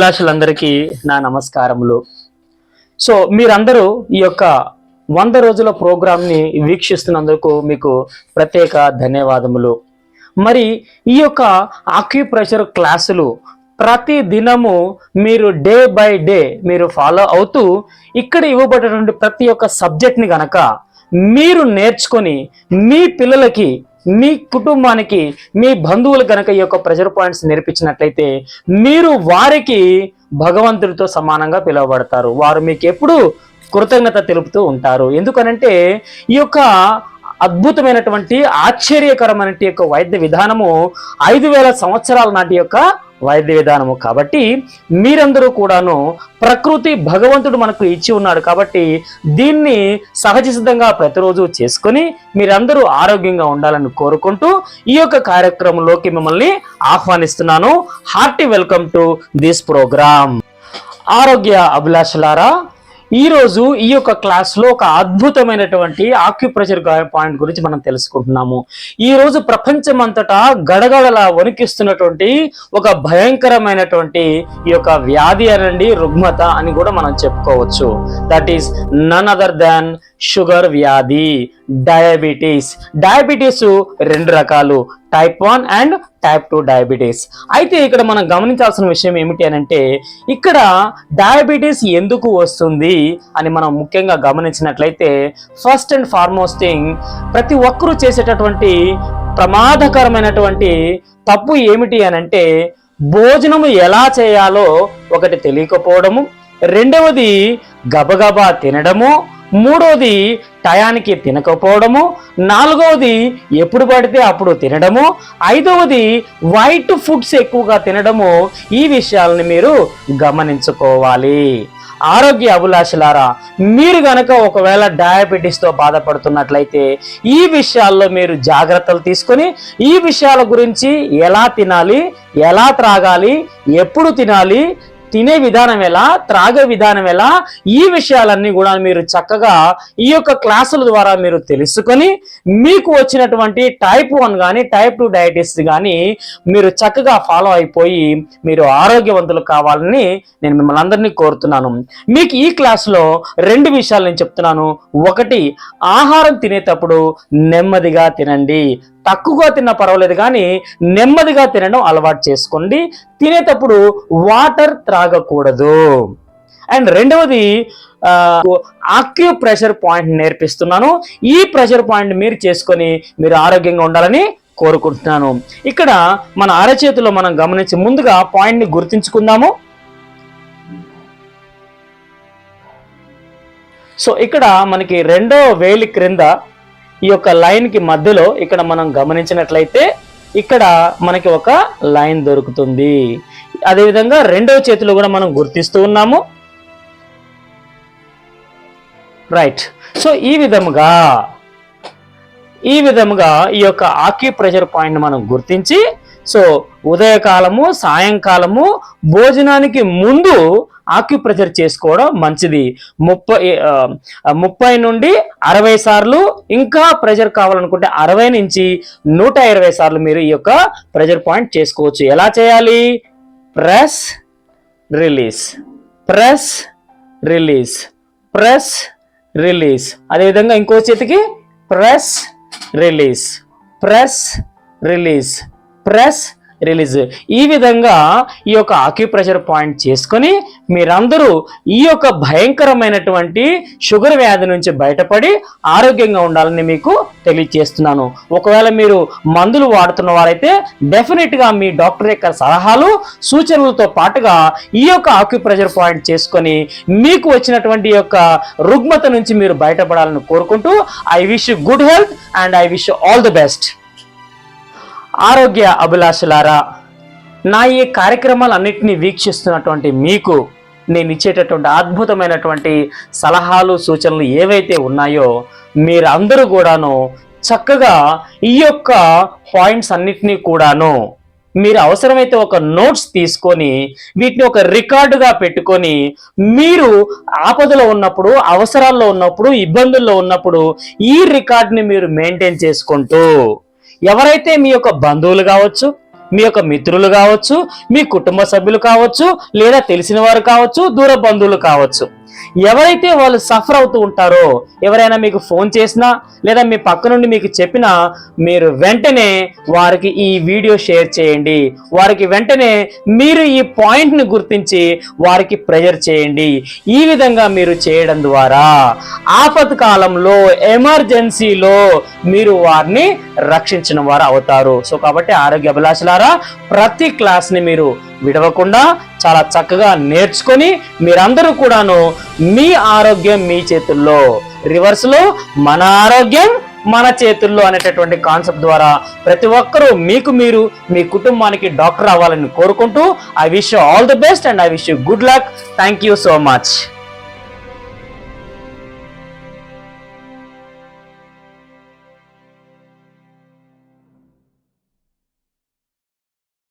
అభిలాషులందరికీ నా నమస్కారములు. సో మీరందరూ ఈ యొక్క వంద రోజుల ప్రోగ్రామ్ని వీక్షిస్తున్నందుకు మీకు ప్రత్యేక ధన్యవాదములు. మరి ఈ యొక్క ఆక్యుప్రెషర్ క్లాసులు ప్రతి దినము మీరు డే బై డే మీరు ఫాలో అవుతూ ఇక్కడ ఇవ్వబడినటువంటి ప్రతి ఒక్క సబ్జెక్ట్ని గనక మీరు నేర్చుకొని మీ పిల్లలకి మీ కుటుంబానికి మీ బంధువులు కనుక ఈ యొక్క ప్రెషర్ పాయింట్స్ నేర్పించినట్లయితే మీరు వారికి భగవంతుడితో సమానంగా పిలువబడతారు. వారు మీకు ఎప్పుడు కృతజ్ఞత తెలుపుతూ ఉంటారు. ఎందుకనంటే ఈ యొక్క అద్భుతమైనటువంటి ఆశ్చర్యకరమైనటువంటి యొక్క వైద్య విధానము ఐదు వేల సంవత్సరాల నాటి యొక్క వైద్య విధానము. కాబట్టి మీరందరూ కూడాను ప్రకృతి భగవంతుడు మనకు ఇచ్చి ఉన్నాడు కాబట్టి దీన్ని సహజ సిద్ధంగా ప్రతిరోజు చేసుకొని మీరందరూ ఆరోగ్యంగా ఉండాలని కోరుకుంటూ ఈ యొక్క కార్యక్రమంలోకి మిమ్మల్ని ఆహ్వానిస్తున్నాను. Hearty welcome to this program. ఆరోగ్య అభిలాషలారా ఈరోజు ఈ యొక్క క్లాస్లో ఒక అద్భుతమైనటువంటి ఆక్యుప్రెషర్ పాయింట్ గురించి మనం తెలుసుకుంటున్నాము. ఈ రోజు ప్రపంచమంతటా గడగడలా వణికిస్తున్నటువంటి ఒక భయంకరమైనటువంటి ఈ యొక్క వ్యాధి అనండి రుగ్మత అని కూడా మనం చెప్పుకోవచ్చు. That is none other than sugar వ్యాధి డయాబెటీస్ డయాబెటీస్ రెండు రకాలు. Type one and type two diabetes అయితే ఇక్కడ మనం గమనించాల్సిన విషయం ఏమిటి అని అంటే ఇక్కడ డయాబెటీస్ ఎందుకు వస్తుంది అని మనం ముఖ్యంగా గమనించినట్లయితే ఫస్ట్ అండ్ ఫార్మోస్ట్ థింగ్ ప్రతి ఒక్కరూ చేసేటటువంటి ప్రమాదకరమైనటువంటి తప్పు ఏమిటి అని అంటే భోజనము ఎలా చేయాలో ఒకటి తెలియకపోవడము రెండవది గబగబా తినడము మూడవది టయానికి తినకపోవడము. నాలుగవది ఎప్పుడు పడితే అప్పుడు తినడము. ఐదవది వైట్ ఫుడ్స్ ఎక్కువగా తినడము. ఈ విషయాలని మీరు గమనించుకోవాలి. ఆరోగ్య అభిలాషలారా మీరు గనక ఒకవేళ డయాబెటీస్తో బాధపడుతున్నట్లయితే ఈ విషయాల్లో మీరు జాగ్రత్తలు తీసుకొని ఈ విషయాల గురించి ఎలా తినాలి ఎలా త్రాగాలి ఎప్పుడు తినాలి తినే విధానం ఎలా త్రాగే విధానం ఎలా ఈ విషయాలన్నీ కూడా మీరు చక్కగా ఈ యొక్క క్లాసుల ద్వారా మీరు తెలుసుకొని మీకు వచ్చినటువంటి టైప్ వన్ కానీ టైప్ టూ డయాబెటీస్ కానీ మీరు చక్కగా ఫాలో అయిపోయి మీరు ఆరోగ్యవంతులు కావాలని నేను మిమ్మల్ని అందరినీ కోరుతున్నాను. మీకు ఈ క్లాస్లో రెండు విషయాలు నేను చెప్తున్నాను. ఒకటి ఆహారం తినేటప్పుడు నెమ్మదిగా తినండి. తక్కువగా తిన్నా పర్వాలేదు కానీ నెమ్మదిగా తినడం అలవాటు చేసుకోండి. తినేటప్పుడు వాటర్ త్రాగకూడదు. అండ్ రెండవది ఆక్యూ ప్రెషర్ పాయింట్ నేర్పిస్తున్నాను. ఈ ప్రెషర్ పాయింట్ మీరు చేసుకొని మీరు ఆరోగ్యంగా ఉండాలని కోరుకుంటున్నాను. ఇక్కడ మన అరచేతిలో మనం గమనించి ముందుగా పాయింట్ని గుర్తించుకుందాము. సో ఇక్కడ మనకి రెండో వేలి క్రింద ఈ యొక్క లైన్కి మధ్యలో ఇక్కడ మనం గమనించినట్లయితే ఇక్కడ మనకి ఒక లైన్ దొరుకుతుంది. అదేవిధంగా రెండవ చేతిలో కూడా మనం గుర్తిస్తూ ఉన్నాము. రైట్ సో ఈ విధముగా ఈ విధముగా ఈ యొక్క ఆక్యుప్రెషర్ పాయింట్ మనం గుర్తించి సో ఉదయకాలము సాయంకాలము భోజనానికి ముందు ఆక్యుప్రెషర్ చేసుకోవడం మంచిది. ముప్పై ముప్పై నుండి అరవై సార్లు ఇంకా ప్రెషర్ కావాలనుకుంటే అరవై నుంచి నూట ఇరవై సార్లు మీరు ఈ యొక్క ప్రెషర్ పాయింట్ చేసుకోవచ్చు. ఎలా చేయాలి? Press release. Press release. Press release. అదేవిధంగా ఇంకో చేతికి press release. Press release. Press release. ఈ విధంగా ఈ యొక్క ఆక్యుప్రెషర్ పాయింట్ చేసుకొని మీరందరూ ఈ యొక్క భయంకరమైనటువంటి షుగర్ వ్యాధి నుంచి బయటపడి ఆరోగ్యంగా ఉండాలని మీకు తెలియజేస్తున్నాను ఒకవేళ మీరు మందులు వాడుతున్న వారైతే డెఫినెట్గా మీ డాక్టర్ యొక్క సలహాలు సూచనలతో పాటుగా ఈ యొక్క ఆక్యుప్రెషర్ పాయింట్ చేసుకొని మీకు వచ్చినటువంటి ఈ యొక్క రుగ్మత నుంచి మీరు బయటపడాలని కోరుకుంటూ I wish good health and I wish all the best ఆరోగ్య అభిలాషులారా నా ఈ కార్యక్రమాలన్నింటినీ వీక్షిస్తున్నటువంటి మీకు నేను ఇచ్చేటటువంటి అద్భుతమైనటువంటి సలహాలు సూచనలు ఏవైతే ఉన్నాయో మీరందరూ కూడాను చక్కగా ఈ యొక్క పాయింట్స్ అన్నిటినీ కూడాను మీరు అవసరమైతే ఒక నోట్స్ తీసుకొని వీటిని ఒక రికార్డుగా పెట్టుకొని మీరు ఆపదలో ఉన్నప్పుడు అవసరాల్లో ఉన్నప్పుడు ఇబ్బందుల్లో ఉన్నప్పుడు ఈ రికార్డుని మీరు మెయింటైన్ చేసుకుంటూ ఎవరైతే మీ యొక్క బంధువులు కావచ్చు మీ యొక్క మిత్రులు కావచ్చు మీ కుటుంబ సభ్యులు కావచ్చు లేదా తెలిసిన వారు కావచ్చు దూర బంధువులు కావచ్చు ఎవరైతే వాళ్ళు సఫర్ అవుతూ ఉంటారో ఎవరైనా మీకు ఫోన్ చేసినా లేదా మీ పక్క నుండి మీకు చెప్పినా మీరు వెంటనే వారికి ఈ వీడియో షేర్ చేయండి. వారికి వెంటనే మీరు ఈ పాయింట్ని గుర్తించి వారికి ప్రెజర్ చేయండి. ఈ విధంగా మీరు చేయడం ద్వారా ఆపత్ కాలంలో ఎమర్జెన్సీలో మీరు వారిని రక్షించిన వారు అవుతారు. సో కాబట్టి ఆరోగ్య అభిలాషలారా ప్రతి క్లాస్ని మీరు విడవకుండా చాలా చక్కగా నేర్చుకొని మీరందరూ కూడాను మీ ఆరోగ్యం మీ చేతుల్లో. రివర్స్లో మన ఆరోగ్యం మన చేతుల్లో అనేటటువంటి కాన్సెప్ట్ ద్వారా ప్రతి ఒక్కరూ మీకు మీరు మీ కుటుంబానికి డాక్టర్ అవ్వాలని కోరుకుంటూ I wish all the best and I wish good luck thank you so much